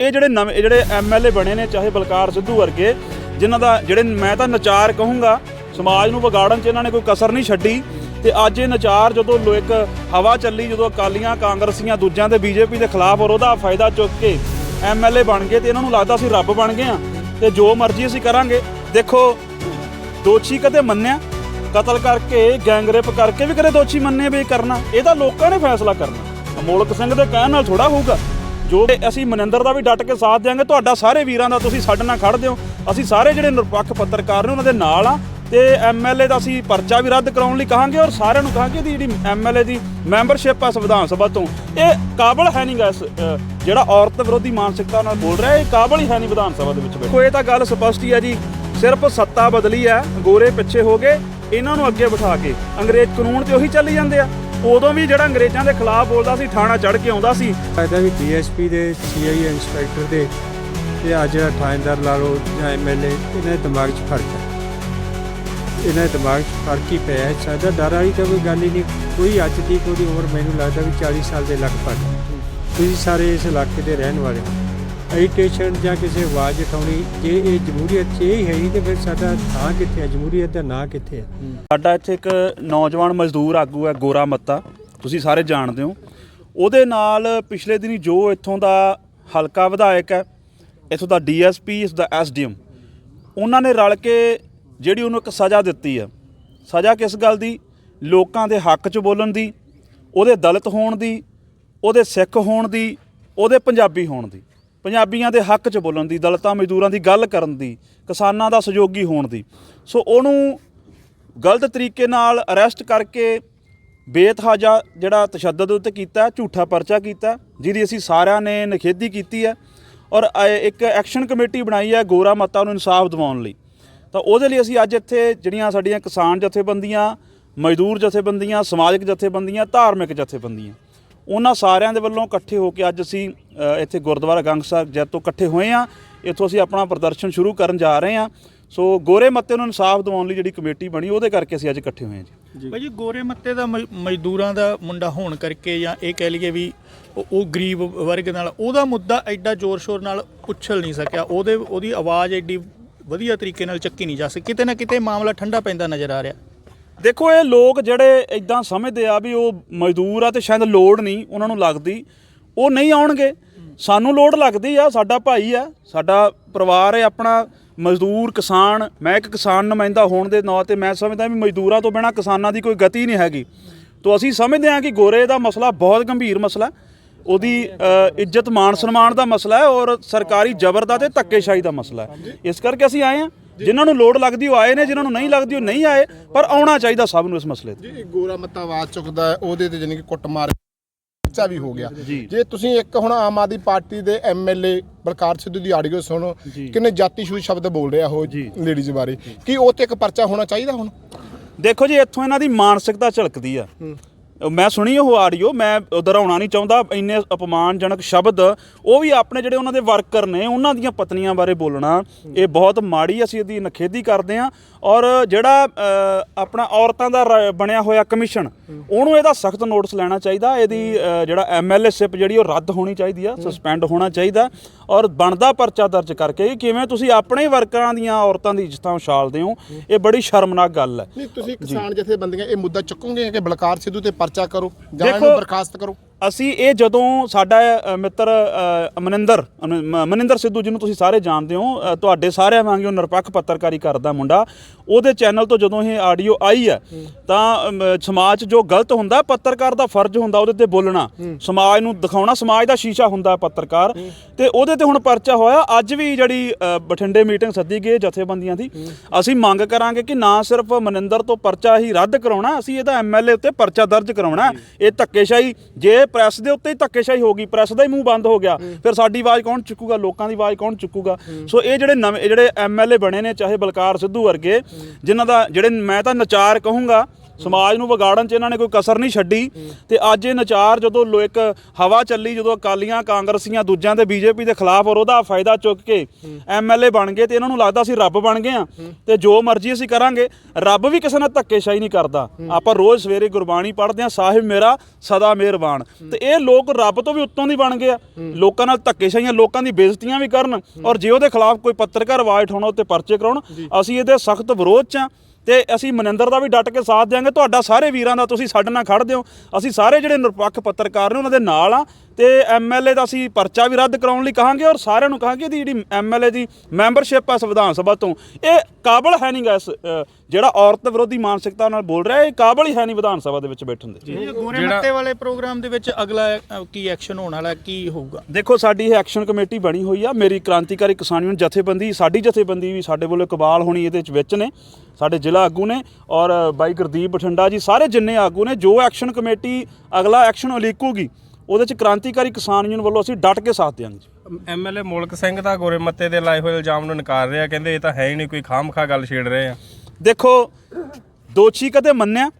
ਇਹ ਜਿਹੜੇ ਨਵੇਂ ਇਹ ਜਿਹੜੇ ਐਮਐਲਏ ਬਣੇ ਨੇ, ਚਾਹੇ ਬਲਕਾਰ ਸਿੱਧੂ ਵਰਗੇ, ਜਿਨ੍ਹਾਂ ਦਾ ਜਿਹੜੇ ਮੈਂ ਤਾਂ ਨਚਾਰ ਕਹੂੰਗਾ, ਸਮਾਜ ਨੂੰ ਵਿਗਾੜਨ 'ਚ ਇਹਨਾਂ ਨੇ ਕੋਈ ਕਸਰ ਨਹੀਂ ਛੱਡੀ। ਤੇ ਅੱਜ ਇਹ ਨਚਾਰ ਜਦੋਂ ਲੋ ਇੱਕ ਹਵਾ ਚੱਲੀ, ਜਦੋਂ ਅਕਾਲੀਆਂ, ਕਾਂਗਰਸੀਆਂ ਦੂਜਿਆਂ ਦੇ ਬੀਜੇਪੀ ਦੇ ਖਿਲਾਫ ਔਰ ਉਹਦਾ ਫਾਇਦਾ ਚੁੱਕ ਕੇ ਐਮਐਲਏ ਬਣ ਗਏ, ਤੇ ਇਹਨਾਂ ਨੂੰ ਲੱਗਦਾ ਸੀ ਰੱਬ ਬਣ ਗਏ ਆ ਤੇ ਜੋ ਮਰਜ਼ੀ ਅਸੀਂ ਕਰਾਂਗੇ। ਦੇਖੋ, ਦੋਸ਼ੀ ਕਦੇ ਮੰਨਿਆ? ਕਤਲ ਕਰਕੇ, ਗੈਂਗਰੇਪ ਕਰਕੇ ਵੀ ਕਦੇ ਦੋਸ਼ੀ ਮੰਨੇ ਵੀ ਕਰਨਾ? ਇਹ ਤਾਂ ਲੋਕਾਂ ਨੇ ਫੈਸਲਾ ਕਰਨਾ। ਅਮੋਲਕ ਸਿੰਘ ਦੇ ਕਹਿਣ ਨਾਲ ਥੋੜਾ ਹੋਊਗਾ। ਜੋ ਅਸੀਂ ਮਨਿੰਦਰ ਦਾ ਵੀ ਡਟ ਕੇ ਸਾਥ ਦਿਆਂਗੇ, ਤੁਹਾਡਾ ਸਾਰੇ ਵੀਰਾਂ ਦਾ ਤੁਸੀਂ ਸਾਡੇ ਨਾਲ ਖੜ੍ਹਦੇ ਹੋ ਅਸੀਂ ਸਾਰੇ ਜਿਹੜੇ ਨਿਰਪੱਖ ਪੱਤਰਕਾਰ ਨੇ ਉਹਨਾਂ ਦੇ ਨਾਲ ਆ ਤੇ ਐਮਐਲਏ ਦਾ ਅਸੀਂ ਪਰਚਾ ਵੀ ਰੱਦ ਕਰਾਉਣ ਲਈ ਕਹਾਂਗੇ ਔਰ ਸਾਰਿਆਂ ਨੂੰ ਕਹਾਂਗੇ ਇਹਦੀ ਜਿਹੜੀ ਐਮਐਲਏ ਦੀ ਮੈਂਬਰਸ਼ਿਪ ਆ ਸੰਵਿਧਾਨ ਸਭਾ ਤੋਂ, ਇਹ ਕਾਬਲ ਹੈ ਨਹੀਂਗਾ ਇਸ ਜਿਹੜਾ ਔਰਤ ਵਿਰੋਧੀ ਮਾਨਸਿਕਤਾ ਨਾਲ ਬੋਲ ਰਿਹਾ, ਇਹ ਕਾਬਲ ਹੀ ਹੈ ਨਹੀਂ ਵਿਧਾਨ ਸਭਾ ਦੇ ਵਿੱਚ ਬੈਠੋ। ਇਹ ਤਾਂ ਗੱਲ ਸਪਸ਼ਟ ਹੀ ਹੈ ਜੀ, ਸਿਰਫ ਸੱਤਾ ਬਦਲੀ ਹੈ, ਗੋਰੇ ਪਿੱਛੇ ਹੋ ਗਏ, ਇਹਨਾਂ ਨੂੰ ਅੱਗੇ ਬਿਠਾ ਕੇ ਅੰਗਰੇਜ਼ ਕਾਨੂੰਨ ਤੇ ਉਹੀ ਚੱਲੀ ਜਾਂਦੇ ਆ। ਉਦੋਂ ਵੀ ਜਿਹੜਾ ਅੰਗਰੇਜ਼ਾਂ ਦੇ ਖਿਲਾਫ ਬੋਲਦਾ ਸੀ, ਥਾਣਾ ਚੜ ਕੇ ਆਉਂਦਾ ਸੀ। ਫਾਇਦਾ ਵੀ ਡੀਐਸਪੀ ਦੇ, ਸੀਆਈ ਇੰਸਪੈਕਟਰ ਦੇ ਤੇ ਅੱਜ ਥਾਣੇਦਾਰ ਲਾ ਲਓ ਜਾਂ ਐਮਐਲਏ, ਇਹਨਾਂ ਦੇ ਦਿਮਾਗ 'ਚ ਫ਼ਰਕ ਹੈ। ਇਹਨਾਂ ਦੇ ਦਿਮਾਗ 'ਚ ਫ਼ਰਕ ਹੀ ਪਿਆ ਹੈ। ਸਾਡਾ ਡਰ ਵਾਲੀ ਤਾਂ ਕੋਈ ਗੱਲ ਹੀ ਨਹੀਂ। ਕੋਈ ਅੱਜ ਦੀ, ਕੋਈ ਉਮਰ ਮੈਨੂੰ ਲੱਗਦਾ ਵੀ 40 ਸਾਲ ਦੇ ਲਗਭਗ। ਤੁਸੀਂ ਸਾਰੇ ਇਸ ਇਲਾਕੇ ਦੇ ਰਹਿਣ ਵਾਲੇ ਹੋ। ਐਜੀਟੇਸ਼ਨ ਜਾਂ ਕਿਸੇ ਆਵਾਜ਼ ਉਠਾਉਣੀ, ਜੇ ਇਹ ਜਮਹੂਰੀਅਤ 'ਚ ਇਹ ਹੀ ਹੈ ਨਹੀਂ ਤੇ ਫਿਰ ਸਾਡਾ ਥਾਂ ਕਿੱਥੇ ਹੈ? ਜਮਹੂਰੀਅਤ ਦਾ ਨਾਂ ਕਿੱਥੇ ਹੈ? ਸਾਡਾ ਇੱਥੇ ਇੱਕ ਨੌਜਵਾਨ ਮਜ਼ਦੂਰ ਆਗੂ ਹੈ, ਗੋਰਾ ਮੱਤਾ। ਤੁਸੀਂ ਸਾਰੇ ਜਾਣਦੇ ਹੋ। ਉਹਦੇ ਨਾਲ ਪਿਛਲੇ ਦਿਨੀ ਜੋ ਇੱਥੋਂ ਦਾ ਹਲਕਾ ਵਿਧਾਇਕ ਹੈ, ਇੱਥੋਂ ਦਾ ਡੀਐਸਪੀ ਇਸ ਦਾ ਐਸਡੀਐਮ, ਉਹਨਾਂ ਨੇ ਰਲ ਕੇ ਜਿਹੜੀ ਉਹਨੂੰ ਇੱਕ ਸਜ਼ਾ ਦਿੱਤੀ ਹੈ, ਸਜ਼ਾ ਕਿਸ ਗੱਲ ਦੀ? ਲੋਕਾਂ ਦੇ ਹੱਕ 'ਚ ਬੋਲਣ ਦੀ, ਉਹਦੇ ਦਲਿਤ ਹੋਣ ਦੀ, ਉਹਦੇ ਸਿੱਖ ਹੋਣ ਦੀ, ਉਹਦੇ ਪੰਜਾਬੀ ਹੋਣ ਦੀ। ਪੰਜਾਬੀਆਂ ਦੇ ਹੱਕ 'ਚ ਬੋਲਣ ਦੀ, ਦਲਤਾਂ, ਮਜ਼ਦੂਰਾਂ ਦੀ ਗੱਲ ਕਰਨ ਦੀ, ਕਿਸਾਨਾਂ ਦਾ ਸਹਿਯੋਗੀ ਹੋਣ ਦੀ। ਸੋ ਉਹਨੂੰ ਗਲਤ ਤਰੀਕੇ ਨਾਲ ਅਰੈਸਟ ਕਰਕੇ ਬੇਤਹਾਜਾ ਜਿਹੜਾ ਤਸ਼ੱਦਦ ਉੱਤੇ ਕੀਤਾ, ਝੂਠਾ ਪਰਚਾ ਕੀਤਾ, ਜਿਹਦੀ ਅਸੀਂ ਸਾਰਿਆਂ ਨੇ ਨਿਖੇਧੀ ਕੀਤੀ ਹੈ ਔਰ ਇੱਕ ਐਕਸ਼ਨ ਕਮੇਟੀ ਬਣਾਈ ਹੈ ਗੋਰਾ ਮੱਤਾ ਨੂੰ ਇਨਸਾਫ ਦਿਵਾਉਣ ਲਈ। ਤਾਂ ਉਹਦੇ ਲਈ ਅਸੀਂ ਅੱਜ ਇੱਥੇ ਜਿਹੜੀਆਂ ਸਾਡੀਆਂ ਕਿਸਾਨ ਜਥੇਬੰਦੀਆਂ, ਮਜ਼ਦੂਰ ਜਥੇਬੰਦੀਆਂ, ਸਮਾਜਿਕ ਜਥੇਬੰਦੀਆਂ, ਧਾਰਮਿਕ ਜਥੇਬੰਦੀਆਂ ਉਹਨਾਂ ਸਾਰਿਆਂ ਦੇ ਵੱਲੋਂ ਇਕੱਠੇ ਹੋ ਕੇ ਅੱਜ ਅਸੀਂ ਇੱਥੇ ਗੁਰਦੁਆਰਾ ਗੰਗਸਰ ਜੈਤ ਤੋਂ ਇਕੱਠੇ ਹੋਏ ਆ ਇੱਥੋਂ ਅਸੀਂ ਆਪਣਾ ਪ੍ਰਦਰਸ਼ਨ ਸ਼ੁਰੂ ਕਰਨ ਜਾ ਰਹੇ ਹਾਂ। ਸੋ ਗੋਰੇ ਮੱਤੇ ਨੂੰ ਇਨਸਾਫ ਦਿਵਾਉਣ ਲਈ ਜਿਹੜੀ ਕਮੇਟੀ ਬਣੀ ਉਹਦੇ ਕਰਕੇ ਅਸੀਂ ਅੱਜ ਇਕੱਠੇ ਹੋਏ ਹਾਂ ਜੀ। ਭਾਜੀ ਗੋਰੇ ਮੱਤੇ ਦਾ ਮਜ਼ਦੂਰਾਂ ਦਾ ਮੁੰਡਾ ਹੋਣ ਕਰਕੇ ਜਾਂ ਇਹ ਕਹਿ ਲਈਏ ਵੀ ਉਹ- ਉਹ ਗਰੀਬ ਵਰਗ ਨਾਲ ਉਹਦਾ ਮੁੱਦਾ ਐਡਾ ਜ਼ੋਰ-ਸ਼ੋਰ ਨਾਲ ਉਛਲ ਨਹੀਂ ਸਕਿਆ। ਉਹਦੇ ਉਹਦੀ ਆਵਾਜ਼ ਐਡੀ ਵਧੀਆ ਤਰੀਕੇ ਨਾਲ ਚੱਕੀ ਨਹੀਂ ਜਾ ਸਕੀ। ਕਿਤੇ ਨਾ ਕਿਤੇ ਮਾਮਲਾ ਠੰਡਾ ਪੈਂਦਾ ਨਜ਼ਰ ਆ ਰਿਹਾ। ਦੇਖੋ, ਇਹ ਲੋਕ ਜਿਹੜੇ ਇਦਾਂ ਸਮਝਦੇ ਆ ਵੀ ਉਹ ਮਜ਼ਦੂਰ ਆ ਤੇ ਸ਼ਾਇਦ ਲੋੜ ਨਹੀਂ ਉਹਨਾਂ ਨੂੰ ਲੱਗਦੀ। ਉਹ ਨਹੀਂ ਆਉਣਗੇ। ਸਾਨੂੰ ਲੋੜ ਲੱਗਦੀ ਆ, ਸਾਡਾ ਭਾਈ ਆ, ਸਾਡਾ ਪਰਿਵਾਰ ਹੈ, ਆਪਣਾ ਮਜ਼ਦੂਰ, ਕਿਸਾਨ। ਮੈਂ ਇੱਕ ਕਿਸਾਨ ਨੁਮਾਇੰਦਾ ਹੋਣ ਦੇ ਨਾਂ ਤੇ ਮੈਂ ਸਮਝਦਾ ਵੀ ਮਜ਼ਦੂਰਾਂ ਤੋਂ ਬਿਨਾ ਕਿਸਾਨਾਂ ਦੀ ਕੋਈ ਗਤੀ ਨਹੀਂ ਹੈਗੀ। ਤੋਂ ਅਸੀਂ ਸਮਝਦੇ ਹਾਂ ਕਿ ਗੋਰੇ ਦਾ ਮਸਲਾ ਬਹੁਤ ਗੰਭੀਰ ਮਸਲਾ ਉਹਦੀ ਇੱਜ਼ਤ ਮਾਣ ਸਨਮਾਨ ਦਾ ਮਸਲਾ ਹੈ ਔਰ ਸਰਕਾਰੀ ਜ਼ਬਰ ਦਾ ਤੇ ਧੱਕੇਸ਼ਾਹੀ ਦਾ ਮਸਲਾ ਹੈ। ਇਸ ਕਰਕੇ ਅਸੀਂ ਆਏ ਹਾਂ ਜਿਨ੍ਹਾਂ ਨੂੰ ਲੋੜ ਲੱਗਦੀ ਉਹ ਆਏ ਨੇ ਜਿਨ੍ਹਾਂ ਨੂੰ ਨਹੀਂ ਲੱਗਦੀ ਉਹ ਨਹੀਂ ਆਏ ਪਰ ਆਉਣਾ ਚਾਹੀਦਾ ਸਭ ਨੂੰ ਇਸ ਮਸਲੇ ਤੇ। ਜੀ ਗੋਰਾ ਮੱਤਾ ਆਵਾਜ਼ ਚੁੱਕਦਾ ਉਹਦੇ ਤੇ ਜਾਨੀ ਕਿ ਕੁੱਟਮਾਰ ਬੱਚਾ ਵੀ ਹੋ ਗਿਆ। ਜੀ। ਤੁਸੀਂ ਇੱਕ ਹੁਣ ਆਮ ਆਦਮੀ ਪਾਰਟੀ ਦੇ ਐਮਐਲਏ ਬਲਕਾਰ ਸਿੱਧੂ ਦੀ ਆਡੀਓ ਸੁਣੋ। ਕਿੰਨੇ ਜਾਤੀ ਸ਼ੂਜ ਸ਼ਬਦ ਬੋਲ ਰਿਹਾ ਉਹ ਜੀ। ਲੇਡੀਜ਼ ਬਾਰੇ। ਕੀ ਉਹ ਤੇ ਇੱਕ ਪਰਚਾ ਹੋਣਾ ਚਾਹੀਦਾ ਹੁਣ? ਦੇਖੋ ਜੀ ਇੱਥੋਂ ਇਹਨਾਂ ਦੀ ਮਾਨਸਿਕਤਾ ਝਲਕਦੀ ਆ। ਮੈਂ ਸੁਣੀ ਉਹ ਆਡੀਓ ਮੈਂ ਦੁਹਰਾਉਣਾ ਨਹੀਂ ਚਾਹੁੰਦਾ ਇੰਨੇ ਅਪਮਾਨਜਨਕ ਸ਼ਬਦ ਉਹ ਵੀ ਆਪਣੇ ਜਿਹੜੇ ਉਹਨਾਂ ਦੇ ਵਰਕਰ ਨੇ ਉਹਨਾਂ ਦੀਆਂ ਪਤਨੀਆਂ ਬਾਰੇ ਬੋਲਣਾ ਇਹ ਬਹੁਤ ਮਾੜੀ ਅਸੀਂ ਇਹਦੀ ਨਖੇਦੀ ਕਰਦੇ ਆ ਔਰ ਜਿਹੜਾ ਆਪਣਾ ਔਰਤਾਂ ਦਾ ਰ- ਬਣਿਆ ਹੋਇਆ ਕਮਿਸ਼ਨ ਉਹਨੂੰ ਇਹਦਾ ਸਖਤ ਨੋਟਿਸ ਲੈਣਾ ਚਾਹੀਦਾ ਇਹਦੀ ਅ, ਜਿਹੜਾ ਐਮਐਲਏ ਸਿਪ ਜਿਹੜੀ ਉਹ ਰੱਦ ਹੋਣੀ ਚਾਹੀਦੀ ਆ ਸਸਪੈਂਡ ਹੋਣਾ ਚਾਹੀਦਾ ਔਰ ਬਣਦਾ ਪਰਚਾ ਦਰਜ ਕਰਕੇ ਕਿਵੇਂ ਤੁਸੀਂ ਆਪਣੇ ਵਰਕਰਾਂ ਦੀਆਂ ਔਰਤਾਂ ਦੀ ਇੱਜ਼ਤਾਂ ਉਛਾਲਦੇ ਹੋ ਇਹ ਬੜੀ ਸ਼ਰਮਨਾਕ ਗੱਲ ਹੈ। ਨਹੀਂ ਤੁਸੀਂ ਕਿਸਾਨ ਜਥੇਬੰਦੀਆਂ ਇਹ ਮੁੱਦਾ ਚੁੱਕੋਗੇ ਕਿ ਬਲਕਾਰ ਸਿੱਧੂ ਤੇ ਪਰਚਾ ਕਰੋ ਜਾਂ ਦੇਖੋ- ਇਹਨੂੰ ਬਰਖਾਸਤ ਕਰੋ। ਅਸੀਂ ਇਹ ਜਦੋਂ ਸਾਡਾ ਮਿੱਤਰ ਮਨਿੰਦਰ ਮਨਿੰਦਰ ਸਿੱਧੂ ਜਿਹਨੂੰ ਤੁਸੀਂ ਸਾਰੇ ਜਾਣਦੇ ਹੋ ਤੁਹਾਡੇ ਸਾਰਿਆਂ ਵਾਂਗ ਉਹ ਨਿਰਪੱਖ ਪੱਤਰਕਾਰੀ ਕਰਦਾ ਮੁੰਡਾ। ਉਹਦੇ ਚੈਨਲ ਤੋਂ ਜਦੋਂ ਇਹ ਆਡੀਓ ਆਈ ਹੈ ਤਾਂ ਸਮਾਜ 'ਚ ਜੋ ਗਲਤ ਹੁੰਦਾ ਪੱਤਰਕਾਰ ਦਾ ਫਰਜ਼ ਹੁੰਦਾ ਉਹਦੇ ਤੇ ਬੋਲਣਾ। ਸਮਾਜ ਨੂੰ ਦਿਖਾਉਣਾ ਸਮਾਜ ਦਾ ਸ਼ੀਸ਼ਾ ਹੁੰਦਾ ਪੱਤਰਕਾਰ। ਤੇ ਉਹਦੇ ਤੇ ਹੁਣ ਪਰਚਾ ਹੋਇਆ ਅੱਜ ਵੀ ਜਿਹੜੀ ਬਠਿੰਡੇ ਮੀਟਿੰਗ ਸੱਦੀ ਗਈ ਜਥੇਬੰਦੀਆਂ ਦੀ। ਅਸੀਂ ਮੰਗ ਕਰਾਂਗੇ ਕਿ ਨਾ ਸਿਰਫ ਮਨਿੰਦਰ ਤੋਂ ਪਰਚਾ ਹੀ ਰੱਦ ਕਰਾਉਣਾ ਅਸੀਂ ਇਹਦਾ ਐਮਐਲਏ ਉੱਤੇ ਪਰਚਾ ਦਰਜ ਕਰਾਉਣਾ। ਇਹ ਧੱਕੇਸ਼ਾਹੀ ਜੇ ਪ੍ਰੈਸ ਦੇ ਉੱਤੇ ਹੀ ਧੱਕੇਸ਼ਾਹੀ ਹੋ ਗਈ ਪ੍ਰੈਸ ਦਾ ਹੀ ਮੂੰਹ ਬੰਦ ਹੋ ਗਿਆ। ਫਿਰ ਸਾਡੀ ਆਵਾਜ਼ ਕੌਣ ਚੁੱਕੂਗਾ? ਲੋਕਾਂ ਦੀ ਆਵਾਜ਼ ਕੌਣ ਚੁੱਕੂਗਾ? ਸੋ ਇਹ ਜਿਹੜੇ ਨਵੇਂ ਜਿਹੜੇ ਐਮਐਲਏ ਬਣੇ ਨੇ ਚਾਹੇ ਬਲਕਾਰ ਸਿੱਧੂ ਵਰਗੇ ਜਿਨ੍ਹਾਂ ਦਾ ਜਿਹੜੇ ਮੈਂ ਤਾਂ ਨਚਾਰ ਕਹੂੰਗਾ ਸਮਾਜ ਨੂੰ ਵਿਗਾੜਨ 'ਚ ਇਹਨਾਂ ਨੇ ਕੋਈ ਕਸਰ ਨਹੀਂ ਛੱਡੀ ਤੇ ਅੱਜ ਇਹ ਨਚਾਰ ਜਦੋਂ ਲੋ ਇੱਕ ਹਵਾ ਚੱਲੀ, ਜਦੋਂ ਅਕਾਲੀਆਂ, ਕਾਂਗਰਸੀਆਂ ਦੂਜਿਆਂ ਦੇ ਬੀਜੇਪੀ ਦੇ ਖਿਲਾਫ ਔਰ ਉਹਦਾ ਫਾਇਦਾ ਚੁੱਕ ਕੇ ਐਮਐਲਏ ਬਣ ਗਏ ਤੇ ਇਹਨਾਂ ਨੂੰ ਲੱਗਦਾ ਸੀ ਰੱਬ ਬਣ ਗਏ ਆ ਤੇ ਜੋ ਮਰਜ਼ੀ ਅਸੀਂ ਕਰਾਂਗੇ, ਰੱਬ ਵੀ ਕਿਸੇ ਨਾਲ ਧੱਕੇਸ਼ਾਹੀ ਨਹੀਂ ਕਰਦਾ। ਆਪਾਂ ਰੋਜ਼ ਸਵੇਰੇ ਗੁਰਬਾਣੀ ਪੜ੍ਹਦੇ ਆ ਸਾਹਿਬ ਮੇਰਾ ਸਦਾ ਮਿਹਰਬਾਨ। ਤੇ ਇਹ ਲੋਕ ਰੱਬ ਤੋਂ ਵੀ ਉੱਤੋਂ ਦੀ ਬਣ ਗਏ ਆ। ਲੋਕਾਂ ਨਾਲ ਧੱਕੇਸ਼ਾਹੀਆਂ, ਲੋਕਾਂ ਦੀ ਬੇਇੱਜ਼ਤੀਆਂ ਵੀ ਕਰਨ ਔਰ ਜੇ ਉਹਦੇ ਖਿਲਾਫ ਕੋਈ ਪੱਤਰਕਾਰ ਆਵਾਜ਼ ਉਠਾਉਣਾ ਉੱਤੇ ਪਰਚੇ ਕਰਾਉਣ, ਅਸੀਂ ਇਹਦੇ ਸਖਤ ਵਿਰੋਧ 'ਚ ਆ ਤੇ ਅਸੀਂ ਮਨਿੰਦਰ ਦਾ ਵੀ ਡਟ ਕੇ ਸਾਥ ਦਿਆਂਗੇ, ਤੁਹਾਡਾ ਸਾਰੇ ਵੀਰਾਂ ਦਾ ਤੁਸੀਂ ਸਾਡੇ ਨਾਲ ਖੜ੍ਹਦੇ ਹੋ ਅਸੀਂ ਸਾਰੇ ਜਿਹੜੇ ਨਿਰਪੱਖ ਪੱਤਰਕਾਰ ਨੇ, ਉਹਨਾਂ ਦੇ ਨਾਲ ਆ। ਤੇ ਐਮਐਲਏ ਦਾ ਅਸੀਂ ਪਰਚਾ ਵੀ ਰੱਦ ਕਰਾਉਣ ਲਈ ਕਹਾਂਗੇ ਔਰ ਸਾਰਿਆਂ ਨੂੰ ਕਹਾਂਗੇ ਇਹਦੀ ਜਿਹੜੀ ਐਮਐਲਏ ਦੀ ਮੈਂਬਰਸ਼ਿਪ ਆ ਸੰਵਿਧਾਨ ਸਭਾ ਤੋਂ। ਇਹ ਕਾਬਲ ਹੈ ਨਹੀਂਗਾ ਇਸ ਅ, ਜਿਹੜਾ ਔਰਤ ਵਿਰੋਧੀ ਮਾਨਸਿਕਤਾ ਨਾਲ ਬੋਲ ਰਿਹਾ ਇਹ ਕਾਬਲ ਹੀ ਹੈ ਨਹੀਂ ਵਿਧਾਨ ਸਭਾ ਦੇ ਵਿੱਚ ਬੈਠਣ ਦੇ। ਗੋਰੇ ਮੱਤੇ ਵਾਲੇ ਪ੍ਰੋਗਰਾਮ ਦੇ ਵਿੱਚ ਅਗਲਾ ਕੀ ਐਕਸ਼ਨ ਹੋਣ ਵਾਲਾ ਕੀ ਹੋਊਗਾ? ਦੇਖੋ ਸਾਡੀ ਇਹ ਐਕਸ਼ਨ ਕਮੇਟੀ ਬਣੀ ਹੋਈ ਆ। ਮੇਰੀ ਕ੍ਰਾਂਤੀਕਾਰੀ ਕਿਸਾਨ ਯੂਨੀਅਨ ਜਥੇਬੰਦੀ ਸਾਡੀ ਜਥੇਬੰਦੀ ਵੀ ਸਾਡੇ ਵੱਲੋਂ ਇਕਬਾਲ ਹੋਣੀ ਇਹਦੇ ਵਿੱਚ ਵਿੱਚ ਨੇ। ਸਾਡੇ ਜ਼ਿਲ੍ਹਾ ਆਗੂ ਨੇ ਔਰ ਬਾਈ ਗੁਰਦੀਪ ਬਠਿੰਡਾ ਜੀ ਸਾਰੇ ਜਿੰਨੇ ਆਗੂ ਨੇ ਜੋ ਐਕਸ਼ਨ ਕਮੇਟੀ ਅਗਲਾ ਐਕਸ਼ਨ ਉਲੀਕੂਗੀ ਉਹਦੇ ਚ ਕ੍ਰਾਂਤੀਕਾਰੀ ਕਿਸਾਨ ਯੂਨੀਅਨ ਵੱਲੋਂ ਅਸੀਂ ਡਟ ਕੇ ਸਾਥ ਦੇਵਾਂਗੇ ਜੀ। ਐਮਐਲਏ ਮੋਲਕ ਸਿੰਘ ਦਾ ਗੋਰੇ ਮੱਤੇ ਦੇ ਲਾਏ ਹੋਏ ਇਲਜ਼ਾਮ ਨੂੰ ਨਕਾਰ ਰਿਹਾ ਕਹਿੰਦੇ ਇਹ ਤਾਂ ਹੈ ਹੀ ਨਹੀਂ ਕੋਈ ਖਾਮਖਾ ਗੱਲ ਛੇੜ ਰਹੇ ਆ। ਦੇਖੋ ਦੋਸ਼ੀ ਕਦੇ ਮੰਨਿਆ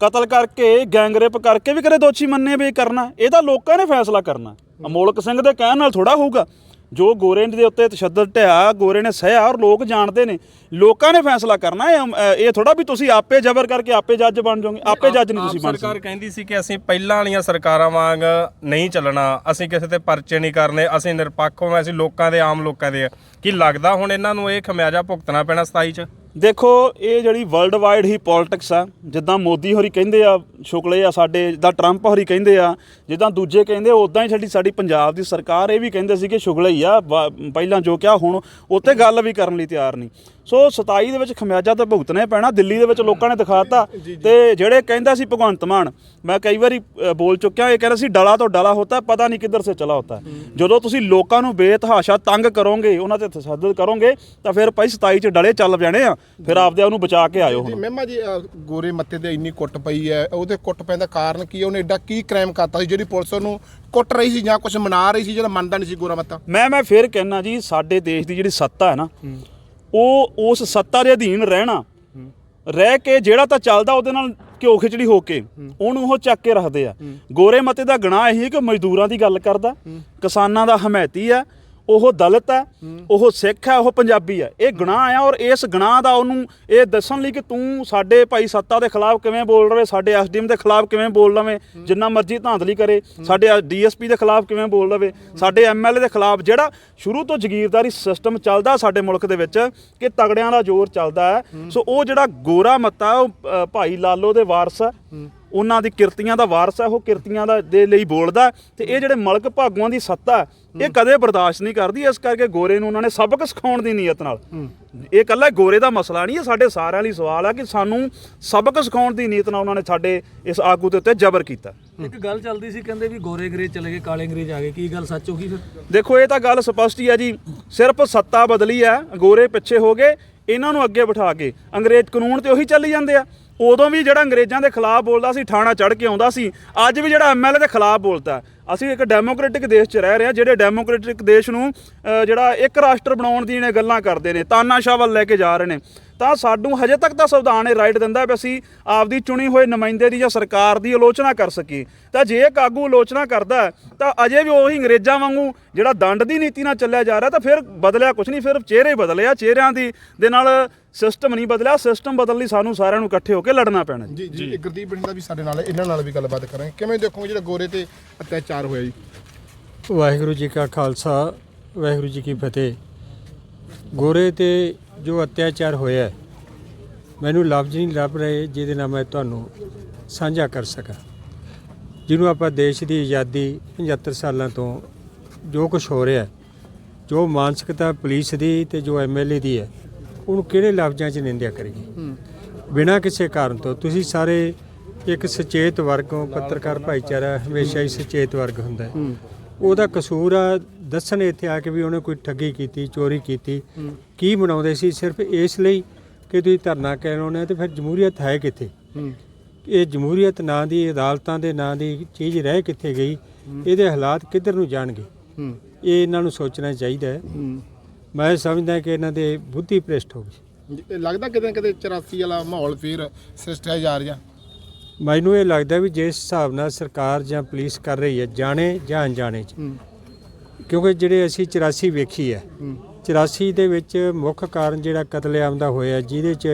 ਕਤਲ ਕਰਕੇ ਗੈਂਗਰੇਪ ਕਰਕੇ ਵੀ ਕਦੇ ਦੋਸ਼ੀ ਮੰਨੇ ਵੀ ਕਰਨਾ ਇਹ ਤਾਂ ਲੋਕਾਂ ਨੇ ਫੈਸਲਾ ਕਰਨਾ। ਅਮੋਲਕ ਸਿੰਘ ਦੇ ਕਹਿਣ ਨਾਲ ਥੋੜਾ ਹੋਊਗਾ। ਜੋ ਗੋਰੇ ਦੇ ਉੱਤੇ ਤਸ਼ੱਦਦ ਢਿਆ ਗੋਰੇ ਨੇ ਸਹਿਆ ਔਰ ਲੋਕ ਜਾਣਦੇ ਨੇ। ਲੋਕਾਂ ਨੇ ਫੈਸਲਾ ਕਰਨਾ ਅ, ਇਹ ਥੋੜਾ ਵੀ ਤੁਸੀਂ ਆਪੇ ਜ਼ਬਰ ਕਰਕੇ ਆਪੇ ਜੱਜ ਬਣ ਜਾਓਗੇ ਆਪੇ ਜੱਜ ਨਹੀਂ ਤੁਸੀਂ ਬਣ ਸਰਕਾਰ ਕਹਿੰਦੀ ਸੀ ਕਿ ਅਸੀਂ ਪਹਿਲਾਂ ਵਾਲੀਆਂ ਸਰਕਾਰਾਂ ਵਾਂਗ ਨਹੀਂ ਚੱਲਣਾ ਅਸੀਂ ਕਿਸੇ ਤੇ ਪਰਚੇ ਨਹੀਂ ਕਰਨੇ ਅਸੀਂ ਨਿਰਪੱਖ ਹਾਂ ਅਸੀਂ ਲੋਕਾਂ ਦੇ ਆਮ ਲੋਕਾਂ ਦੇ ਆ। ਕੀ ਲੱਗਦਾ ਹੁਣ ਇਹਨਾਂ ਨੂੰ ਇਹ ਖਮਿਆਜਾ ਭੁਗਤਣਾ ਪੈਣਾ 27 ਚ? ਦੇਖੋ ਇਹ ਜਿਹੜੀ ਵਰਲਡ ਵਾਈਡ ਹੀ ਪੋਲਿਟਿਕਸ ਆ ਜਿੱਦਾਂ ਮੋਦੀ ਹੋਰੀ ਕਹਿੰਦੇ ਆ ਸ਼ੁਕਲੇ ਆ ਸਾਡੇ ਜਿੱਦਾਂ ਟਰੰਪ ਹੋਰੀ ਕਹਿੰਦੇ ਆ ਜਿੱਦਾਂ ਦੂਜੇ ਕਹਿੰਦੇ ਉਦਾਂ ਹੀ ਸਾਡੀ ਸਾਡੀ ਪੰਜਾਬ ਦੀ ਸਰਕਾਰ ਇਹ ਵੀ ਕਹਿੰਦੇ ਸੀ ਕਿ ਸ਼ੁਕਲੇ ਹੀ ਆ ਪਹਿਲਾਂ ਜੋ ਕਿਹਾ ਹੁਣ ਉੱਤੇ ਗੱਲ ਵੀ ਕਰਨ ਲਈ ਤਿਆਰ ਨਹੀਂ। ਸੋ 27 ਦੇ ਵਿੱਚ ਖਮਿਆਜਾ ਤਾਂ ਭੁਗਤਣਾ ਹੀ ਪੈਣਾ ਦਿੱਲੀ ਦੇ ਵਿੱਚ ਲੋਕਾਂ ਨੇ ਦਿਖਾਤਾ ਤੇ ਜਿਹੜੇ ਕਹਿੰਦਾ ਸੀ ਭਗਵੰਤ ਮਾਨ ਮੈਂ ਕਈ ਵਾਰੀ ਬੋਲ ਚੁੱਕਿਆ ਇਹ ਕਹਿੰਦਾ ਸੀ ਡਲਾ ਤੋਂ ਡਲਾ ਹੋਤਾ ਪਤਾ ਨਹੀਂ ਕਿੱਧਰ ਸੇ ਚਲਾ ਹੋਤਾ। ਜਦੋਂ ਤੁਸੀਂ ਲੋਕਾਂ ਨੂੰ ਬੇਤਹਾਸ਼ਾ ਤੰਗ ਕਰੋਗੇ ਉਹਨਾਂ ਤੇ ਤਸ਼ੱਦਦ ਕਰੋਗੇ ਤਾਂ ਫਿਰ ਭਾਈ 27 ਚ ਡਲੇ ਚੱਲ ਜਾਣੇ ਆ। ਫਿਰ ਆਪਦੇ ਆਪ ਨੂੰ ਬਚਾ ਕੇ ਆਇਓ ਜੀ ਹੁਣ। ਮਹਿਮਾ ਜੀ ਗੋਰੇ ਮੱਤੇ ਦੇ ਇੰਨੀ ਕੁੱਟ ਪਈ ਹੈ ਉਹਦੇ ਕੁੱਟ ਪੈਣ ਦਾ ਕਾਰਨ ਕੀ ਹੈ? ਉਹਨੇ ਐਡਾ ਕੀ ਕ੍ਰਾਈਮ ਕਰਤਾ ਸੀ ਜਿਹੜੀ ਪੁਲਿਸ ਉਹਨੂੰ ਕੁੱਟ ਰਹੀ ਸੀ ਜਾਂ ਕੁਝ ਮਨਾ ਰਹੀ ਸੀ ਜਿਹੜਾ ਮੰਨਦਾ ਨਹੀਂ ਸੀ ਗੋਰਾ ਮੱਤਾ? ਮੈਂ ਮੈਂ ਫਿਰ ਕਹਿਣਾ ਜੀ ਸਾਡੇ ਦੇਸ਼ ਦੀ ਜਿਹੜੀ ਸੱਤਾ ਹੈ ਨਾ ਉਹ ਉਸ ਸੱਤਾ ਦੇ ਅਧੀਨ ਰਹਿਣਾ ਰਹਿ ਕੇ ਜਿਹੜਾ ਤਾਂ ਚੱਲਦਾ ਉਹਦੇ ਨਾਲ ਘਿਓ ਖਿਚੜੀ ਹੋ ਕੇ ਉਹਨੂੰ ਉਹ ਚੱਕ ਕੇ ਰੱਖਦੇ ਆ। ਗੋਰੇ ਮਤੇ ਦਾ ਗੁਨਾਹ ਇਹੀ ਕਿ ਮਜ਼ਦੂਰਾਂ ਦੀ ਗੱਲ ਕਰਦਾ ਕਿਸਾਨਾਂ ਦਾ ਹਮਾਇਤੀ ਆ ਉਹ ਦਲਿਤ ਹੈ, ਉਹ ਸਿੱਖ ਹੈ, ਉਹ ਪੰਜਾਬੀ ਹੈ। ਇਹ ਗੁਨਾਹ ਆ ਔਰ ਇਸ ਗੁਨਾਹ ਦਾ ਉਹਨੂੰ ਇਹ ਦੱਸਣ ਲਈ ਕਿ ਤੂੰ ਸਾਡੇ ਭਾਈ ਸੱਤਾ ਦੇ ਖਿਲਾਫ ਕਿਵੇਂ ਬੋਲ ਰਵੇ, ਸਾਡੇ ਐਸਡੀਐਮ ਦੇ ਖਿਲਾਫ ਕਿਵੇਂ ਬੋਲ ਰਵੇ, ਜਿੰਨਾ ਮਰਜ਼ੀ ਧਾਂਦਲੀ ਕਰੇ, ਸਾਡੇ ਡੀਐਸਪੀ ਦੇ ਖਿਲਾਫ ਕਿਵੇਂ ਬੋਲ ਰਵੇ, ਸਾਡੇ ਐਮਐਲਏ ਦੇ ਖਿਲਾਫ ਜਿਹੜਾ ਸ਼ੁਰੂ ਤੋਂ ਜ਼ਗੀਰਦਾਰੀ ਸਿਸਟਮ ਚੱਲਦਾ ਸਾਡੇ ਮੁਲਕ ਦੇ ਵਿੱਚ, ਕਿ ਤਗੜਿਆਂ ਦਾ ਜ਼ੋਰ ਚੱਲਦਾ ਹੈ। ਸੋ ਉਹ ਜਿਹੜਾ ਗੋਰਾ ਮੱਤਾ ਉਹ ਭਾਈ ਲਾਲੋ ਦੇ ਵਾਰਸ ਹੈ। ਉਹਨਾਂ ਦੀ ਕਿਰਤੀਆਂ ਦਾ ਵਾਰਸ ਹੈ ਉਹ ਕਿਰਤੀਆਂ ਦਾ ਦੇ ਲਈ ਬੋਲਦਾ ਤੇ ਇਹ ਜਿਹੜੇ ਮਲਕ ਭਾਗੂਆਂ ਦੀ ਸੱਤਾ ਹੈ, ਇਹ ਕਦੇ ਬਰਦਾਸ਼ਤ ਨਹੀਂ ਕਰਦੀ ਇਸ ਕਰਕੇ ਗੋਰੇ ਨੂੰ ਉਹਨਾਂ ਨੇ ਸਬਕ ਸਿਖਾਉਣ ਦੀ ਨੀਅਤ ਨਾਲ। ਇਹ ਇਕੱਲਾ ਗੋਰੇ ਦਾ ਮਸਲਾ ਨਹੀਂ ਇਹ ਸਾਡੇ ਸਾਰਿਆਂ ਲਈ ਸਵਾਲ ਹੈ ਕਿ ਸਾਨੂੰ ਸਬਕ ਸਿਖਾਉਣ ਦੀ ਨੀਅਤ ਨਾਲ ਉਹਨਾਂ ਨੇ ਸਾਡੇ ਇਸ ਆਗੂ ਦੇ ਉੱਤੇ ਜ਼ਬਰ ਕੀਤਾ। ਇੱਕ ਗੱਲ ਚੱਲਦੀ ਸੀ ਕਹਿੰਦੇ ਵੀ ਗੋਰੇ ਅੰਗਰੇਜ਼ ਚਲੇ ਗਏ ਕਾਲੇ ਅੰਗਰੇਜ਼ ਆ ਗਏ ਕੀ ਗੱਲ ਸੱਚ ਹੋ ਗਈ ਫਿਰ? ਦੇਖੋ ਇਹ ਤਾਂ ਗੱਲ ਸਪਸ਼ਟ ਹੀ ਹੈ ਜੀ ਸਿਰਫ ਸੱਤਾ ਬਦਲੀ ਹੈ ਗੋਰੇ ਪਿੱਛੇ ਹੋ ਗਏ ਇਹਨਾਂ ਨੂੰ ਅੱਗੇ ਬਿਠਾ ਕੇ ਅੰਗਰੇਜ਼ ਕਾਨੂੰਨ ਤੇ ਉਹੀ ਚੱਲੀ ਜਾਂਦੇ ਆ। ਉਦੋਂ ਵੀ ਜਿਹੜਾ ਅੰਗਰੇਜ਼ਾਂ ਦੇ ਖਿਲਾਫ ਬੋਲਦਾ ਸੀ ਥਾਣਾ ਚੜ ਕੇ ਆਉਂਦਾ ਸੀ, ਅੱਜ ਵੀ ਜਿਹੜਾ ਐਮਐਲਏ ਦੇ ਖਿਲਾਫ ਬੋਲਦਾ। ਅਸੀਂ ਇੱਕ ਡੈਮੋਕ੍ਰੈਟਿਕ ਦੇਸ਼ 'ਚ ਰਹਿ ਰਹੇ ਹਾਂ, ਜਿਹੜੇ ਡੈਮੋਕ੍ਰੈਟਿਕ ਦੇਸ਼ ਨੂੰ ਜਿਹੜਾ ਇੱਕ ਰਾਸ਼ਟਰ ਬਣਾਉਣ ਦੀ ਨੇ ਗੱਲਾਂ ਕਰਦੇ ਨੇ ਤਾਨਾਸ਼ਾਹ ਵੱਲ ਲੈ ਕੇ ਜਾ ਰਹੇ ਨੇ। ਤਾਂ ਸਾਨੂੰ ਹਜੇ ਤੱਕ ਤਾਂ ਸੰਵਿਧਾਨ ਇਹ ਰਾਈਟ ਦਿੰਦਾ ਵੀ ਅਸੀਂ ਆਪਦੀ ਚੁਣੀ ਹੋਏ ਨੁਮਾਇੰਦੇ ਦੀ ਜਾਂ ਸਰਕਾਰ ਦੀ ਆਲੋਚਨਾ ਕਰ ਸਕੀਏ। ਤਾਂ ਜੇ ਇੱਕ ਆਗੂ ਆਲੋਚਨਾ ਕਰਦਾ ਤਾਂ ਅਜੇ ਵੀ ਉਹੀ ਅੰਗਰੇਜ਼ਾਂ ਵਾਂਗੂ ਜਿਹੜਾ ਦੰਡ ਦੀ ਨੀਤੀ ਨਾਲ ਚੱਲਿਆ ਜਾ ਰਿਹਾ, ਤਾਂ ਫਿਰ ਬਦਲਿਆ ਕੁਝ ਨਹੀਂ, ਫਿਰ ਚਿਹਰੇ ਬਦਲੇ ਆ ਚਿਹਰਿਆਂ ਦੀ, ਦੇ ਨਾਲ ਸਿਸਟਮ ਨਹੀਂ ਬਦਲਿਆ ਸਿਸਟਮ ਬਦਲਣ ਲਈ ਸਾਨੂੰ ਸਾਰਿਆਂ ਨੂੰ ਇਕੱਠੇ ਹੋ ਕੇ ਲੜਨਾ ਪੈਣਾ ਜੀ। ਜੀ ਗੁਰਦੀਪ ਬਠਿੰਡਾ ਵੀ ਸਾਡੇ ਨਾਲ ਇਹਨਾਂ ਨਾਲ ਵੀ ਗੱਲਬਾਤ ਕਰਾਂਗੇ। ਕਿਵੇਂ ਦੇਖੋਗੇ ਜਿਹੜਾ ਗੋਰੇ ਤੇ ਅਤਿਆਚਾਰ ਹੋਇਆ ਜੀ। ਵਾਹਿਗੁਰੂ ਜੀ ਕਾ ਖਾਲਸਾ ਵਾਹਿਗੁਰੂ ਜੀ ਕੀ ਫਤਿਹ। ਗੋਰੇ ਤੇ ਜੋ ਅਤਿਆਚਾਰ ਹੋਇਆ ਹੈ, ਮੈਨੂੰ ਲਫ਼ਜ਼ ਨਹੀਂ ਲੱਭ ਰਹੇ ਜਿਹਦੇ ਨਾਲ ਮੈਂ ਤੁਹਾਨੂੰ ਸਾਂਝਾ ਕਰ ਸਕਾਂ। ਜਿਹਨੂੰ ਆਪਾਂ ਦੇਸ਼ ਦੀ ਆਜ਼ਾਦੀ 75 ਸਾਲਾਂ ਤੋਂ ਜੋ ਕੁਝ ਹੋ ਰਿਹਾ ਜੋ ਮਾਨਸਿਕਤਾ ਪੁਲਿਸ ਦੀ ਤੇ ਜੋ ਐਮਐਲਏ ਦੀ ਹੈ ਉਹਨੂੰ ਕਿਹੜੇ ਲਫ਼ਜ਼ਾਂ 'ਚ ਨਿੰਦਿਆ ਕਰੀਏ? ਬਿਨਾਂ ਕਿਸੇ ਕਾਰਨ ਤੋਂ ਤੁਸੀਂ ਸਾਰੇ ਇੱਕ ਸੁਚੇਤ ਵਰਗ ਪੱਤਰਕਾਰ ਭਾਈਚਾਰਾ ਹਮੇਸ਼ਾ ਹੀ ਸੁਚੇਤ ਵਰਗ ਹੁੰਦਾ ਹੈ। ਉਹਦਾ ਕਸੂਰ ਆ ਦੱਸਣ ਇੱਥੇ ਆ ਕੇ ਵੀ ਉਹਨੇ ਕੋਈ ਠੱਗੀ ਕੀਤੀ ਚੋਰੀ ਕੀਤੀ। ਕੀ ਬਣਾਉਂਦੇ ਸੀ? ਸਿਰਫ ਇਸ ਲਈ ਕਿ ਤੁਸੀਂ ਧਰਨਾ ਕਹਿਣੋਂ ਤੇ ਫਿਰ ਜਮਹੂਰੀਅਤ ਹੈ ਕਿੱਥੇ? ਇਹ ਜਮਹੂਰੀਅਤ ਨਾਂ ਦੀ ਅਦਾਲਤਾਂ ਦੇ ਨਾਂ ਦੀ ਚੀਜ਼ ਰਹਿ ਕਿੱਥੇ ਗਈ? ਇਹਦੇ ਹਾਲਾਤ ਕਿੱਧਰ ਨੂੰ ਜਾਣਗੇ? ਇਹ ਇਹਨਾਂ ਨੂੰ ਸੋਚਣਾ ਚਾਹੀਦਾ ਹੈ। ਮੈਂ ਸਮਝਦਾ ਕਿ ਇਹਨਾਂ ਦੇ ਬੁੱਧੀ ਭ੍ਰਿਸ਼ਟ ਹੋ ਗਈ। ਲੱਗਦਾ ਕਿਤੇ ਕਿਤੇ 84 ਵਾਲਾ ਮਾਹੌਲ ਫੇਰ ਸਿਸਟਿਆ ਜਾ ਰਿਹਾ। ਮੈਨੂੰ ਇਹ ਲੱਗਦਾ ਵੀ ਜਿਸ ਹਿਸਾਬ ਨਾਲ ਸਰਕਾਰ ਜਾਂ ਪੁਲਿਸ ਕਰ ਰਹੀ ਹੈ ਜਾਣੇ ਜਾਂ ਅਣਜਾਣੇ ਚ ਕਿਉਂਕਿ ਜਿਹੜੇ ਅਸੀਂ 84 ਵੇਖੀ ਹੈ 84 ਦੇ ਵਿੱਚ ਮੁੱਖ ਕਾਰਨ ਜਿਹੜਾ ਕਤਲੇਆਮ ਦਾ ਹੋਇਆ ਜਿਹਦੇ ਚ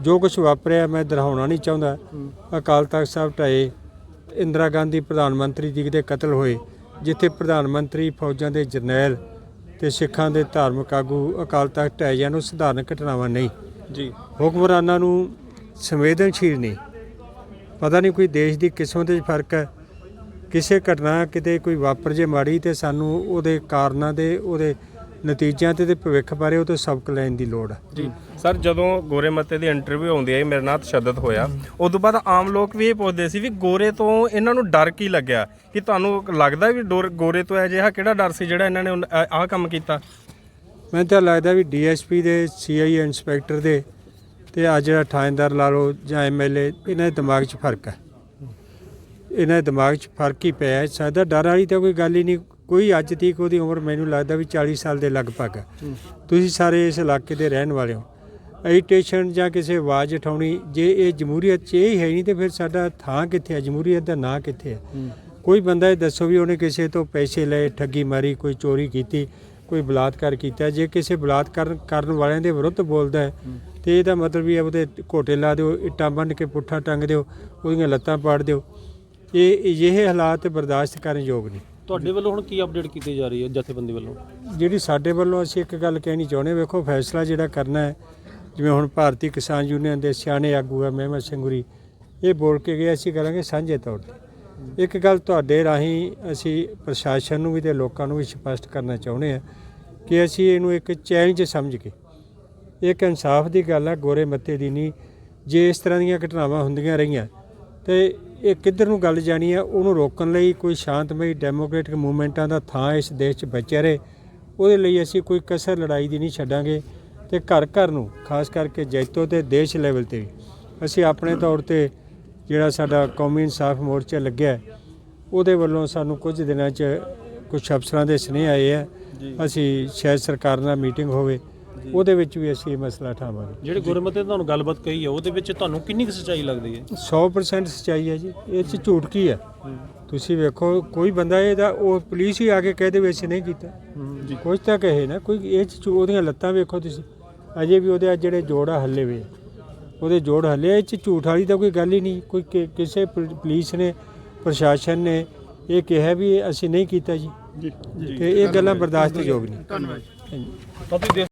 ਜੋ ਕੁਝ ਵਾਪਰਿਆ ਮੈਂ ਦਿਖਾਉਣਾ ਨਹੀਂ ਚਾਹੁੰਦਾ। ਅਕਾਲ ਤਖਤ ਸਾਹਿਬ ਢਾਏ ਇੰਦਰਾ ਗਾਂਧੀ ਪ੍ਰਧਾਨ ਮੰਤਰੀ ਜੀ ਦੇ ਕਤਲ ਹੋਏ ਜਿੱਥੇ ਪ੍ਰਧਾਨ ਮੰਤਰੀ ਫੌਜਾਂ ਦੇ ਜਰਨੈਲ ਤੇ ਸਿੱਖਾਂ ਦੇ ਧਾਰਮਿਕ ਆਗੂ ਅਕਾਲ ਤਖਤ ਢਾਏ ਜਾਣ ਨੂੰ ਸਧਾਰਨ ਘਟਨਾਵਾਂ ਨਹੀਂ। ਜੀ। ਹੁਕਮਰਾਨਾਂ ਨੂੰ ਸੰਵੇਦਨਸ਼ੀਲ ਨਹੀਂ। ਪਤਾ ਨਹੀਂ ਕੋਈ ਦੇਸ਼ ਦੀ ਕਿਸਮਤ 'ਚ ਫ਼ਰਕ ਹੈ। ਕਿਸੇ ਘਟਨਾ ਕਿਤੇ ਕੋਈ ਵਾਪਰ ਜੇ ਮਾੜੀ ਤੇ ਸਾਨੂੰ ਉਹਦੇ ਕਾਰਨਾਂ ਦੇ ਉਹਦੇ ਨਤੀਜਿਆਂ ਤੇ ਤੇ ਭਵਿੱਖ ਬਾਰੇ ਉਹ ਤੋਂ ਸਬਕ ਲੈਣ ਦੀ ਲੋੜ ਹੈ। ਜੀ। ਸਰ ਜਦੋਂ ਗੋਰੇ ਮੱਤੇ ਦੀ ਇੰਟਰਵਿਊ ਆਉਂਦੀ ਹੈ ਮੇਰੇ ਨਾਲ ਤਸ਼ੱਦਦ ਹੋਇਆ। ਉਸ ਤੋਂ ਬਾਅਦ ਆਮ ਲੋਕ ਵੀ ਇਹ ਪੁੱਛਦੇ ਸੀ ਵੀ ਗੋਰੇ ਤੋਂ ਇਹਨਾਂ ਨੂੰ ਡਰ ਕੀ ਲੱਗਿਆ? ਕਿ ਤੁਹਾਨੂੰ ਲੱਗਦਾ ਵੀ ਗੋਰੇ ਤੋਂ ਅਜਿਹਾ ਕਿਹੜਾ ਡਰ ਸੀ ਜਿਹੜਾ ਇਹਨਾਂ ਨੇ ਆਹ ਕੰਮ ਕੀਤਾ? ਮੈਨੂੰ ਤਾਂ ਲੱਗਦਾ ਵੀ ਡੀਐਸਪੀ ਦੇ ਸੀਆਈ ਇੰਸਪੈਕਟਰ ਦੇ ਤੇ ਆ ਜਿਹੜਾ ਥਾਣੇਦਾਰ ਲਾ ਲਓ ਜਾਂ ਐਮਐਲਏ ਇਹਨਾਂ ਦੇ ਦਿਮਾਗ 'ਚ ਫ਼ਰਕ ਹੈ। ਇਹਨਾਂ ਦੇ ਦਿਮਾਗ 'ਚ ਫ਼ਰਕ ਹੀ ਪਿਆ ਹੈ। ਸਾਦਾ ਡਰ ਵਾਲੀ ਤਾਂ ਕੋਈ ਗੱਲ ਹੀ ਨਹੀਂ। ਕੋਈ ਅੱਜ ਤੀਕ ਉਹਦੀ ਉਮਰ ਮੈਨੂੰ ਲੱਗਦਾ ਵੀ 40 ਸਾਲ ਦੇ ਲਗਭਗ ਹੈ। ਤੁਸੀਂ ਸਾਰੇ ਇਸ ਇਲਾਕੇ ਦੇ ਰਹਿਣ ਵਾਲੇ ਹੋ। ਐਜੀਟੇਸ਼ਨ ਜਾਂ ਕਿਸੇ ਆਵਾਜ਼ ਉਠਾਉਣੀ ਜੇ ਇਹ ਜਮਹੂਰੀਅਤ 'ਚ ਇਹ ਹੀ ਹੈ ਨਹੀਂ ਤੇ ਫਿਰ ਸਾਡਾ ਥਾਂ ਕਿੱਥੇ ਹੈ? ਜਮਹੂਰੀਅਤ ਦਾ ਨਾਂ ਕਿੱਥੇ ਹੈ। ਕੋਈ ਬੰਦਾ ਇਹ ਦੱਸੋ ਵੀ ਉਹਨੇ ਕਿਸੇ ਤੋਂ ਪੈਸੇ ਲਏ ਠੱਗੀ ਮਾਰੀ ਕੋਈ ਚੋਰੀ ਕੀਤੀ ਕੋਈ ਬਲਾਤਕਾਰ ਕੀਤਾ ਜੇ ਕਿਸੇ ਬਲਾਤਕਾਰ ਕਰਨ ਵਾਲਿਆਂ ਦੇ ਵਿਰੁੱਧ ਬੋਲਦਾ ਹੈ ਤੇ ਇਹਦਾ ਮਤਲਬ ਵੀ ਹੈ ਉਹਦੇ ਘੋਟੇ ਲਾ ਦਿਓ ਇੱਟਾਂ ਬੰਨ੍ਹ ਕੇ ਪੁੱਠਾ ਟੰਗ ਦਿਓ ਉਹਦੀਆਂ ਲੱਤਾਂ ਪਾੜ ਦਿਓ ਇਹ ਇਹ ਹਾਲਾਤ ਬਰਦਾਸ਼ਤ ਕਰਨ ਯੋਗ ਨਹੀਂ। ਤੁਹਾਡੇ ਵੱਲੋਂ ਹੁਣ ਕੀ ਅਪਡੇਟ ਕੀਤੀ ਜਾ ਰਹੀ ਹੈ ਜਥੇਬੰਦੀ ਵੱਲੋਂ? ਜਿਹੜੀ ਸਾਡੇ ਵੱਲੋਂ ਅਸੀਂ ਇੱਕ ਗੱਲ ਕਹਿਣੀ ਚਾਹੁੰਦੇ ਵੇਖੋ ਫੈਸਲਾ ਜਿਹੜਾ ਕਰਨਾ ਹੈ ਜਿਵੇਂ ਹੁਣ ਭਾਰਤੀ ਕਿਸਾਨ ਯੂਨੀਅਨ ਦੇ ਸਿਆਣੇ ਆਗੂ ਆ ਮਹਿਮਦ ਸਿੰਘੂਰੀ ਇਹ ਬੋਲ ਕੇ ਗਏ ਅਸੀਂ ਕਰਾਂਗੇ ਸਾਂਝੇ ਤੌਰ ਤੇ। ਇੱਕ ਗੱਲ ਤੁਹਾਡੇ ਰਾਹੀਂ ਅਸੀਂ ਪ੍ਰਸ਼ਾਸਨ ਨੂੰ ਵੀ ਤੇ ਲੋਕਾਂ ਨੂੰ ਵੀ ਸਪਸ਼ਟ ਕਰਨਾ ਚਾਹੁੰਦੇ ਆ ਕਿ ਅਸੀਂ ਇਹਨੂੰ ਇੱਕ ਚੈਲੰਜ ਸਮਝ ਕੇ, ਇੱਕ ਇਨਸਾਫ ਦੀ ਗੱਲ ਆ, ਗੋਰੇ ਮੱਤੇ ਦੀ ਨਹੀਂ, ਜੇ ਇਸ ਤਰ੍ਹਾਂ ਦੀਆਂ ਘਟਨਾਵਾਂ ਹੁੰਦੀਆਂ ਰਹੀਆਂ, ਤੇ ਇਹ ਕਿੱਧਰ ਨੂੰ ਗੱਲ ਜਾਣੀ ਆ, ਉਹਨੂੰ ਰੋਕਣ ਲਈ ਕੋਈ ਸ਼ਾਂਤਮਈ ਡੈਮੋਕ੍ਰੈਟਿਕ ਮੂਵਮੈਂਟਾਂ ਦਾ ਥਾਂ ਇਸ ਦੇਸ਼ 'ਚ ਬਚਿਆ ਰਹੇ, ਉਹਦੇ ਲਈ ਅਸੀਂ ਕੋਈ ਕਸਰ ਲੜਾਈ ਦੀ ਨਹੀਂ ਛੱਡਾਂਗੇ, ਤੇ ਘਰ ਘਰ ਨੂੰ, ਖਾਸ ਕਰਕੇ ਜੈਤੋ ਤੇ ਦੇਸ਼ ਲੈਵਲ ਤੇ ਵੀ, ਅਸੀਂ ਆਪਣੇ ਤੌਰ ਤੇ ਜਿਹੜਾ ਸਾਡਾ ਕੌਮੀ ਇਨਸਾਫ ਮੋਰਚਾ ਲੱਗਿਆ, ਉਹਦੇ ਵੱਲੋਂ ਸਾਨੂੰ ਕੁਝ ਦਿਨਾਂ 'ਚ ਕੁਝ ਅਫਸਰਾਂ ਦੇ ਸੁਨੇਹੇ ਆਏ ਆ ਅਸੀਂ ਸ਼ਾਇਦ ਸਰਕਾਰ ਨਾਲ ਮੀਟਿੰਗ ਹੋਵੇ ਉਹਦੇ ਵਿੱਚ ਵੀ ਅਸੀਂ ਇਹ ਮਸਲਾ ਠਾਵਾਂਗੇ। ਜਿਹੜੇ ਗੁਰਮਤਿ ਨੇ ਤੁਹਾਨੂੰ ਗੱਲਬਾਤ ਕਹੀ ਹੈ ਉਹਦੇ ਵਿੱਚ ਤੁਹਾਨੂੰ ਕਿੰਨੀ ਕੁ ਸੱਚਾਈ ਲੱਗਦੀ ਹੈ? 100% ਸਚਾਈ ਹੈ ਜੀ। ਇਹ ਚ ਝੂਠ ਕੀ ਹੈ? ਤੁਸੀਂ ਵੇਖੋ ਕੋਈ ਬੰਦਾ ਇਹਦਾ ਉਹ ਪੁਲਿਸ ਹੀ ਆ ਕੇ ਕਹਿ ਦੇ ਵੀ ਅਸੀਂ ਨਹੀਂ ਕੀਤਾ। ਕੁਝ ਤਾਂ ਕਹੇ ਨਾ ਕੋਈ ਇਹ ਚ ਉਹਦੀਆਂ ਲੱਤਾਂ ਵੇਖੋ ਤੁਸੀਂ। ਅਜੇ ਵੀ ਉਹਦੇ ਜਿਹੜੇ ਜੋੜ ਹੱਲੇ ਵੇ। ਉਹਦੇ ਜੋੜ ਹੱਲੇ ਇਹ ਚ ਝੂਠ ਵਾਲੀ ਤਾਂ ਕੋਈ ਗੱਲ ਹੀ ਨਹੀਂ। ਕੋਈ ਕਿਸੇ ਪੁਲ- ਪੁਲਿਸ ਨੇ ਪ੍ਰਸ਼ਾਸਨ ਨੇ ਇਹ ਕਿਹਾ ਵੀ ਅਸੀਂ ਨਹੀਂ ਕੀਤਾ ਜੀ। ਤੇ ਇਹ ਗੱਲਾਂ ਬਰਦਾਸ਼ਤ ਯੋਗ ਨਹੀਂ। ਦੇਖ